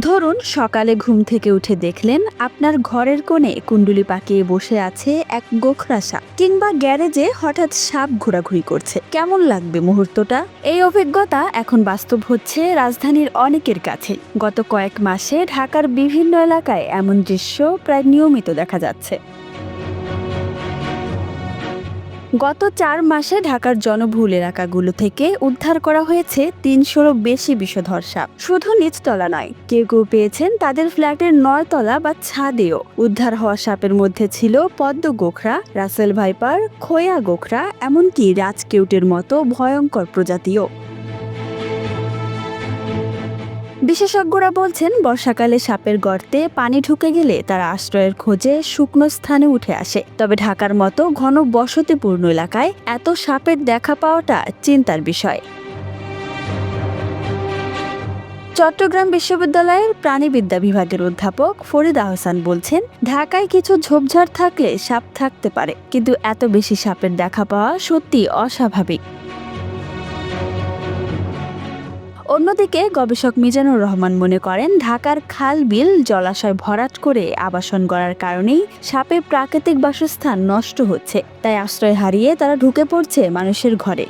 ধরুন, সকালে ঘুম থেকে উঠে দেখলেন আপনার ঘরের কোণে কুণ্ডুলি পাকিয়ে বসে আছে এক গোখরা সাপ কিংবা গ্যারেজে হঠাৎ সাপ ঘোরাঘুরি করছে। কেমন লাগবে মুহূর্তটা? এই অভিজ্ঞতা এখন বাস্তব হচ্ছে রাজধানীর অনেকের কাছে। গত কয়েক মাসে ঢাকার বিভিন্ন এলাকায় এমন দৃশ্য প্রায় নিয়মিত দেখা যাচ্ছে। গত চার মাসে ঢাকার জনভুল এলাকাগুলো থেকে উদ্ধার করা হয়েছে তিনশোরও বেশি বিষধর সাপ। শুধু নিচতলা নয়, কেউ কেউ পেয়েছেন তাদের ফ্ল্যাটের নয়তলা বা ছাদেও। উদ্ধার হওয়া সাপের মধ্যে ছিল পদ্ম গোখরা, রাসেল ভাইপার, খোয়া গোখরা, এমনকি রাজকেউটের মতো ভয়ঙ্কর প্রজাতিও। বিশেষজ্ঞরা বলছেন, বর্ষাকালে সাপের গর্তে পানি ঢুকে গেলে তারা আশ্রয়ের খোঁজে শুকনো স্থানে উঠে আসে। তবে ঢাকার মতো ঘন বসতিপূর্ণ এলাকায় এত সাপের দেখা পাওয়াটা চিন্তার বিষয়। চট্টগ্রাম বিশ্ববিদ্যালয়ের প্রাণীবিদ্যা বিভাগের অধ্যাপক ফরিদ আহসান বলছেন, ঢাকায় কিছু ঝোপঝাড় থাকলে সাপ থাকতে পারে, কিন্তু এত বেশি সাপের দেখা পাওয়া সত্যি অস্বাভাবিক। অন্যদিকে গবেষক মিজানুর রহমান মনে করেন, ঢাকার খাল বিল জলাশয় ভরাট করে আবাসন গড়ার কারণেই সাপের প্রাকৃতিক বাসস্থান নষ্ট হচ্ছে। তাই আশ্রয় হারিয়ে তারা ঢুকে পড়ছে মানুষের ঘরে।